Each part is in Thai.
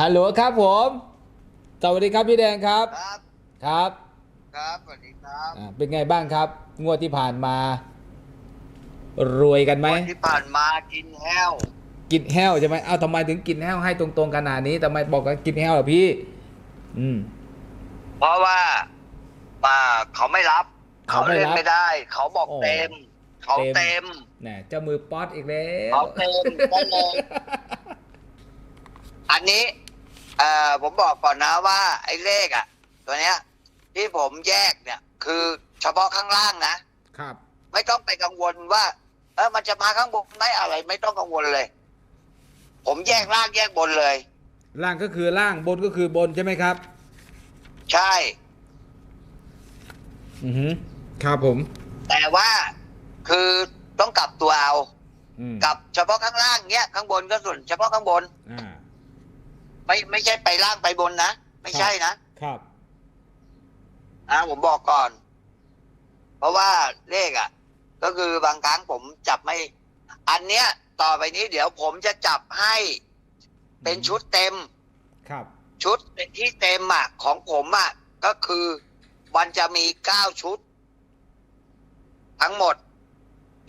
ฮัลโหลครับผม สวัสดีครับพี่แดงครับ ครับ ครับ ครับ สวัสดีครับอ่าเป็นไงบ้างครับ งวดที่ผ่านมา รวยกันไหม วันที่ผ่านมากินแห้ว กินแห้วใช่ไหมเอ้าทำไมถึงกินแห้วให้ตรงๆขนาดนี้ทำไมบอกว่ากินแห้วล่ะพี่ อืม เพราะว่าป่าเขาไม่รับ เขาเขาไม่เล่นรับไม่ได้ เขาบอกโอ้เต็ม เขาเต็เต็มมน่ะเจ้ามือป๊อตอีกแล้ว เขาเต็มก็เลย อันนี้เอ่อผมบอกก่อนนะว่า ไอ้เลขอะ ตัวเนี้ย ที่ผมแยกเนี่ย คือเฉพาะข้างล่างนะ ครับ ไม่ต้องไปกังวลว่า เออมันจะมาข้างบนไหมอะไร ไม่ต้องกังวลเลย ผมแยกล่างแยกบนเลย ล่างก็คือล่างบนก็คือบนใช่ไหมครับ ใช่ อือฮึครับผม แต่ว่าคือต้องกลับตัวเอา อืมกลับเฉพาะข้างล่างเนี้ยข้างบนก็ส่วนเฉพาะข้างบน อ่า ไม่ไม่ใช่ไปล่างไปบนนะ ไม่ใช่นะครับอ่าผมบอกก่อน เพราะว่าเลขอะ ก็คือบางครั้งผมจับไม่ อันเนี้ย ต่อไปนี้เดี๋ยวผมจะจับให้เป็นชุดเต็ม ครับ ชุดเป็นที่เต็มอะของผมอะก็คือมันจะมีเก้าชุด ทั้งหมด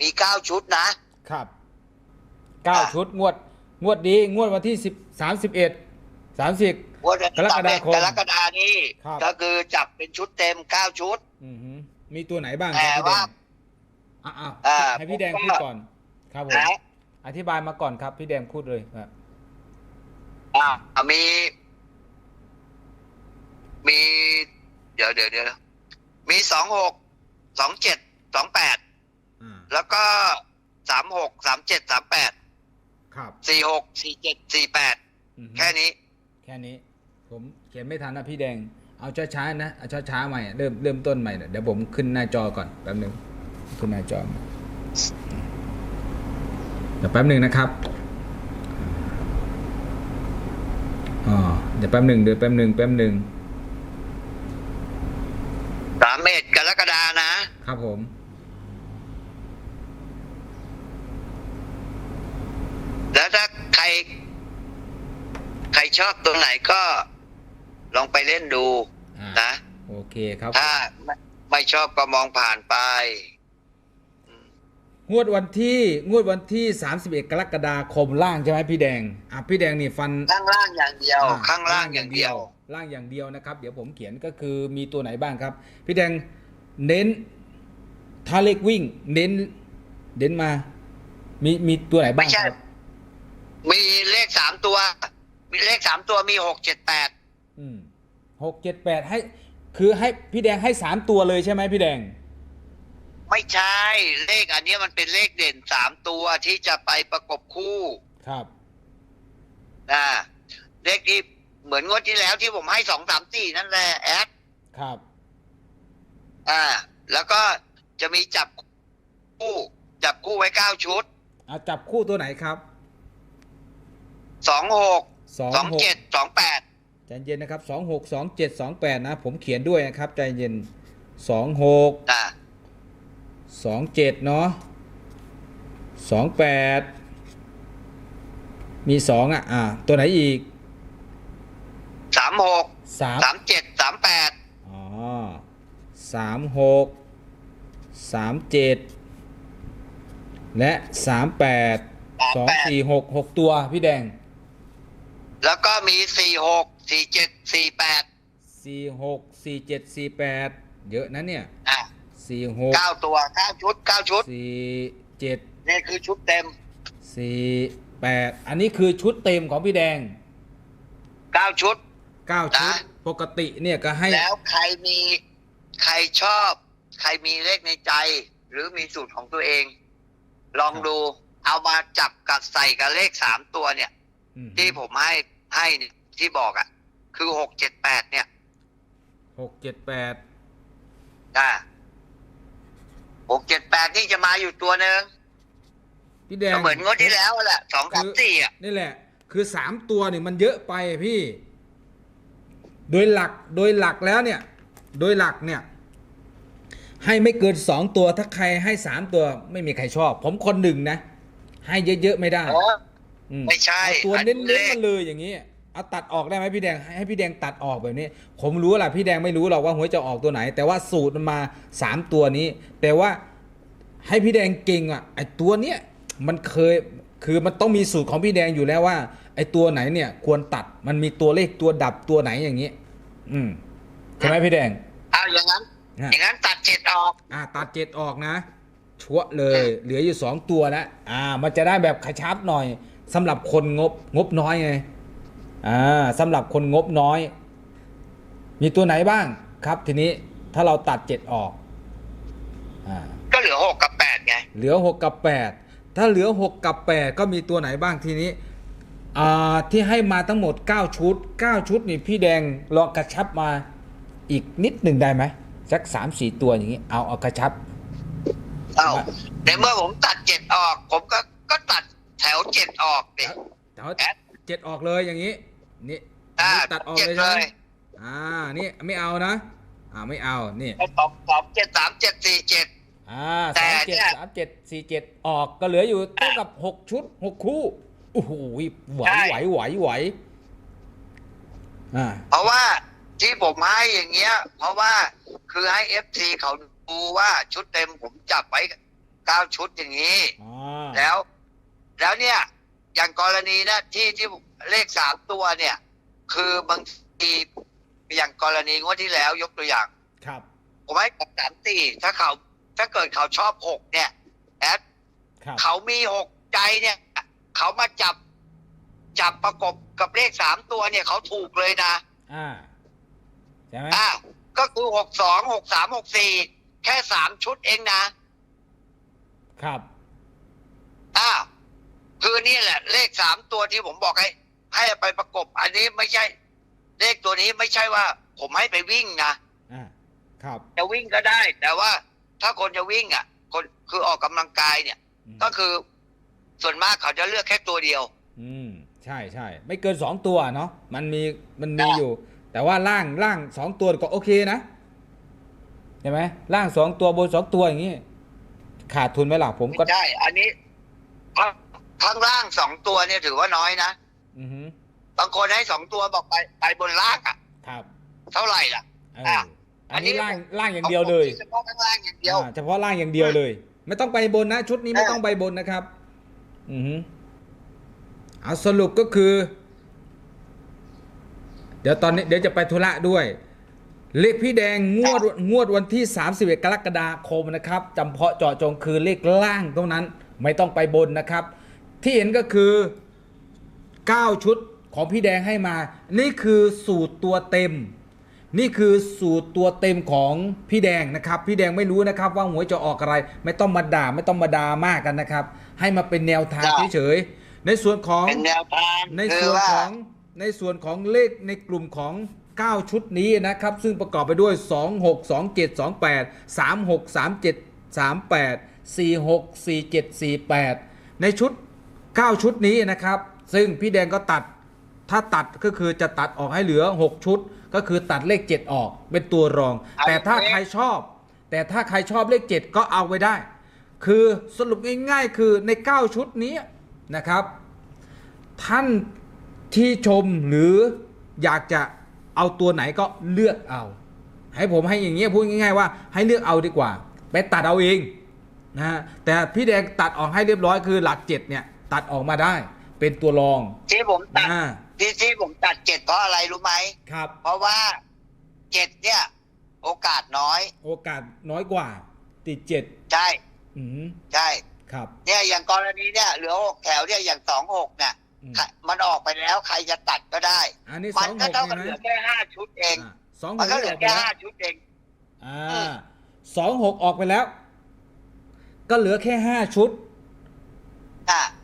มีเก้าชุดนะ ครับเก้าอะ ชุดงวด งวดนี้งวดวันที่สิบสามสิบเอ็ด สามสิบวันที่กรกฎาคมกรกฎานี้ครับก็คือจับเป็นชุดเต็มเก้าชุดอือฮึมีตัวไหนบ้างคแต่รับพี่แดว่างอะอะอ่าให้พี่แดงผมก็พูดก่อน ครับผมนะอธิบายมาก่อนครับ พี่แดงพูดเลยครับอ่ามี มี เดี๋ยวเดี๋ยวเดี๋ยวมีสองหกสองเจ็ดสองแปดอ่าแล้วก็สามหกสามเจ็ดสามแปดครับสี่หกสี่เจ็ดสี่แปดอือฮึแค่นี้ แค่นี้ผมเขียนไม่ทันนะพี่แดง เอาช้าๆนะเอาช้าๆใหม่เริ่มเริ่มต้นใหม่เดี๋ยวผมขึ้นหน้าจอก่อนแป๊บหนึ่งขึ้นหน้าจอมาเดี๋ยวแป๊บหนึ่งนะครับอ๋อเดี๋ยวแป๊บหนึ่งเดี๋ยวแป๊บหนึ่งแป๊บหนึ่งสามเอ็ดกรกฎานะครับผม แล้วถ้าใคร ใคร ชอบตัวไหนก็ลองไปเล่นดูอ่านะ โอเคครับถ้าไม่ไม่ชอบก็มองผ่านไป งวดวันที่งวดวันที่ 31 กรกฎาคมล่างใช่ไหมพี่แดงอะพี่แดงนี่ฟัน ข้างล่างอย่างเดียว อ่ข้างล่างอย่างเดียว ล่างอย่างเดียวนะครับ เดี๋ยวผมเขียนก็คือมีตัวไหนบ้างครับ พี่แดงเน้นถ้าเลขวิ่ง เน้นเน้นมา มีมีตัวไหนบ้างไม่ใช่ ครับมีเลขสามตัว มีเลขสามตัวมีหกเจ็ดแปดอืมหกเจ็ดแปดให้ คือให้พี่แดงให้สามตัวเลยใช่ไหมพี่แดง ไม่ใช่เลขอันเนี้ยมันเป็นเลขเด่นสามตัวที่จะไปประกบคู่ครับ นะเลขที่เหมือนงวดที่แล้วที่ผมให้สองสามสี่นั่นแหละแอดครับ อ่า แล้วก็จะมีจับคู่ จับคู่ไว้เก้าชุดเอาจับคู่ตัวไหนครับ สองหก สองสองหกเจ็ดสองแปดใจเย็นนะครับสองหกสองเจ็ดสองแปดนะ ผมเขียนด้วยนะครับ ใจเย็นสองหกนะสองเจ็ดเนาะสองแปดมีสองอะ อ่า ตัวไหนอีกสามหกสามสามเจ็ดสามแปดอ๋อสามหกสามเจ็ดและสามแปดสองสี่หกหกตัวพี่แดง แล้วก็มีสี่หกสี่เจ็ดสี่แปดสี่หกสี่เจ็ดสี่แปดเยอะนะเนี่ยอะสี่หกเก้าตัวเก้าชุดเก้าชุดสี่เจ็ดนี่คือชุดเต็มสี่แปดอันนี้คือชุดเต็มของพี่แดงเก้าชุด เก้าชุดนะ ปกติเนี่ยก็ให้แล้วใครมีใครชอบ ใครมีเลขในใจ หรือมีสูตรของตัวเอง ลองดูเอามาจับกับใส่กับเลขสามตัวเนี่ย อืมที่ผมให้ ให้เนี่ยที่บอกอะ่ะ คือหกเจ็ดแปดเนี่ยหกเจ็ดแปดอ่าหกเจ็ดแปดนี่จะมาอยู่ตัวหนึ่งพี่แดงก็เหมือนงวดที่แล้วแหละสองสามสี่อะนี่แหละ คือสามตัวเนี่ยมันเยอะไปพี่ โดยหลักโดยหลักแล้วเนี่ย โดยหลักเนี่ย ให้ไม่เกินสองตัวถ้าใครให้สามตัวไม่มีใครชอบ ผมคนหนึ่งนะ ให้เยอะๆไม่ได้อ๋ออืม ไม่ใช่เอาตัวอันเน้นี้นๆเลขมาเลยอย่างนี้เอาตัดออกได้ไหมพี่แดงให้ให้พี่แดงตัดออกแบบนี้ ผมรู้แหละพี่แดงไม่รู้หรอกว่าหวยจะออกตัวไหน แต่ว่าสูตรมันมาสามตัวนี้ แต่ว่าให้พี่แดงเก่งอะไอตัวเนี้ยมันเคยคือมันต้องมีสูตรของพี่แดงอยู่แล้วว่า ไอตัวไหนเนี่ย ควรตัดมันมีตัวเลขตัวดับตัวไหนอย่างนี้ อืมใช่ไหมพี่แดงเอาอย่างนั้นฮะอย่างนั้นตัดเจ็ดออก อ่า ตัดเจ็ดออกนะชัวร์เลย เหลืออยู่สองตัวแล้วอ่า มันจะได้แบบกระชับหน่อย สำหรับคนงบงบน้อยไงอ่าสำหรับคนงบน้อย มีตัวไหนบ้างครับ ทีนี้ถ้าเราตัดเจ็ดออกอ่าก็เหลือหกกับแปดไงเหลือหกกับแปดถ้าเหลือหกกับแปดก็มีตัวไหนบ้างทีนี้อ่าที่ให้มาทั้งหมด9ชุด9ชุดนี่พี่แดงลองกระชับมาอีกนิดหนึ่งได้ไหมสักสามสี่ตัวอย่างนี้ เอาเอากระชับ เอ้าในเมื่อผมตัดเจ็ดออก ผมก็ก็ตัดแถวเจ็ดออกดิแต่ว่าแอด เจ็ดออกเลยอย่างนี้นี่อ่านี่ตัดออกเจ็ดเลยใช่ไหมเลยอ่านี่ไม่เอานะ อ่าไม่เอานี่ไอ้สองสองเจ็ดสามเจ็ดสี่เจ็ด อ่าแต่สามเจ็ดเนี่ย สามเจ็ดสี่เจ็ดออกก็เหลืออยู่เท่ากับหกชุดหกคู่โอ้โหไหวไหวไหวไหวอ่าเพราะว่าที่ผมให้อย่างเงี้ย เพราะว่าคือให้เอฟซีเขาดูว่าชุดเต็มผมจับไว้เก้าชุดอย่างนี้ อ่าแล้ว แล้วเนี่ย อย่างกรณีนะที่ที่เลขสามตัวเนี่ย คือบางทีอย่างกรณีงวดที่แล้วยกตัวอย่าง ครับ ผมให้กับสามสี่ถ้าเขาถ้าเกิดเขาชอบหกเนี่ยแอดครับเขามีหกใจเนี่ย เขามาจับจับประกบกับเลขสามตัวเนี่ยเขาถูกเลยนะอ่าใช่ไหมอ่าก็คือหกสองหกสามหกสี่แค่สามชุดเองนะ ครับอ่า คือนี่แหละ เลขสามตัวที่ผมบอกให้ ให้ไปประกบ อันนี้ไม่ใช่ เลขตัวนี้ไม่ใช่ว่า ผมให้ไปวิ่งนะอ่าครับ จะวิ่งก็ได้ แต่ว่าถ้าคนจะวิ่งอะ คนคือออกกำลังกายเนี่ย อืม ก็คือส่วนมากเขาจะเลือกแค่ตัวเดียว อืมใช่ใช่ไม่เกินสองตัวเนาะมันมีมันมีอะอยู่ แต่ว่าล่างล่างสองตัวก็โอเคนะใช่ไหมล่างสองตัวบนสองตัวอย่างนี้ ขาดทุนไหมล่ะผมก็ ไม่ใช่ อันนี้ข้าง ข้างล่างสองตัวเนี่ยถือว่าน้อยนะอือฮึบางคนให้สองตัวบอกไปไปบนล่างอะ ครับเท่าไหร่ล่ะ เอออะอันนี้อันนี้ล่างล่างอย่างเดียวเลยเฉพาะข้างล่างอย่างเดียว อ่าเฉพาะล่างอย่างเดียวเลย ไม่ต้องไปบนนะ ชุดนี้ไม่เออต้องไปบนนะครับ อือฮึเอาสรุปก็คือ เดี๋ยวตอนนี้เดี๋ยวจะไปธุระด้วย เลขพี่แดงงวดงวดวันที่ 31 กรกฎาคมนะครับจำเพาะเจาะจงคือเลขล่างเท่านั้น ไม่ต้องไปบนนะครับ ที่เห็นก็คือ 9 ชุดของพี่แดงให้มา นี่คือสูตรตัวเต็ม นี่คือสูตรตัวเต็มของพี่แดงนะครับ พี่แดงไม่รู้นะครับว่าหวยจะออกอะไร ไม่ต้องมาด่าไม่ต้องมาด่ามากกันนะครับ ให้มาเป็นแนวทางจ้ะเฉยๆในส่วนของเป็นแนวทางในคืส่อวนว่าของในส่วนของเลขในกลุ่มของ 9 ชุดนี้นะครับ ซึ่งประกอบไปด้วย 2 6 2 7 2 8 3 6 3 7 3 8 4 6 4 7 4 8 ในชุด 9 ชุดนี้นะครับ ซึ่งพี่แดงก็ตัดถ้าตัดก็คือจะตัดออกให้เหลือ 6 ชุด ก็คือตัดเลข 7 ออกเป็นตัวรอง แต่ถ้าใครชอบ แต่ถ้าใครชอบเลข 7 ก็เอาไว้ได้ คือสรุปง่ายๆ คือใน 9 ชุดนี้นะครับ ท่านที่ชมหรืออยากจะเอาตัวไหนก็เลือกเอา ให้ผมให้อย่างเงี้ยพูดง่ายๆว่าให้เลือกเอาดีกว่า ไปตัดเอาเองนะฮะแต่พี่แดงตัดออกให้เรียบร้อยคือหลักเจ็ดเนี่ย ตัดออกมาได้ เป็นตัวรองที่ผมตัดอ่าที่ที่ผมตัดเจ็ดเพราะอะไรรู้ไหม ครับ เพราะว่าเจ็ดเนี่ย โอกาสน้อย โอกาสน้อยกว่า ติดเจ็ดใช่อืมใช่ครับเนี่ยอย่างกรณีเนี่ยเหลือหกแถวเนี่ยอย่างสองหกเนี่ยอืมใครมันออกไปแล้วใครจะตัดก็ได้ อันนี้มัสองหก็กเท่ากับเนี่ยเหลือนะแค่ห้าชุดเอง อ่าสองหมันกก็เหลือออกไปแค่แล้วห้าชุดเอง อ่อืาม สองหกออกไปแล้ว ก็เหลือแค่ห้าชุด อะอืม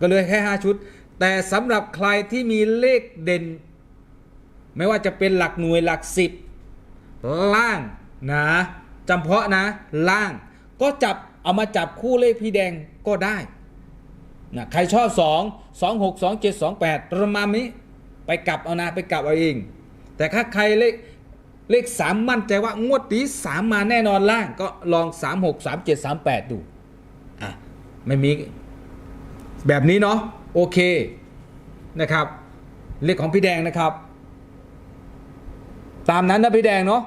ก็เหลยแค่ 5 ชุด แต่สำหรับใครที่มีเลขเด่น ไม่ว่าจะเป็นหลักหน่วยหลักสิบล่างนะจำเพาะนะล่างก็จับเอามาจับคู่เลขพี่แดงก็ได้นะใครชอบ 2 2 6 2 7 2 8ประมาณนี้ไปกลับเอานะไปกลับเอาเอง แต่ถ้าใครเลขเลขสามมั่นใจว่างวดนี้สามมาแน่นอนล่างก็ลอง 3 6 3 7 3 8 ดูอะไม่มี แบบนี้เนาะโอเคนะครับ เลขของพี่แดงนะครับ ตามนั้นนะพี่แดงเนาะ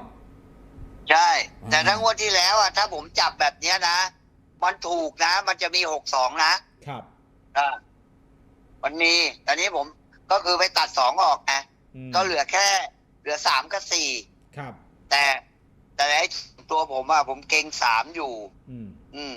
ใช่อ่าแต่ถ้างวดที่แล้วอะถ้าผมจับแบบเนี้ยนะ มันถูกนะ มันจะมีหกสองนะครับอ่ามันมีตอนนี้ผมก็คือไปตัดสองออกไงมก็เหลือแค่ เหลือสามกับสี่ครับ แต่แต่ไอ้ตัวผมอะผมเก่งสามอยู่ อืมอืม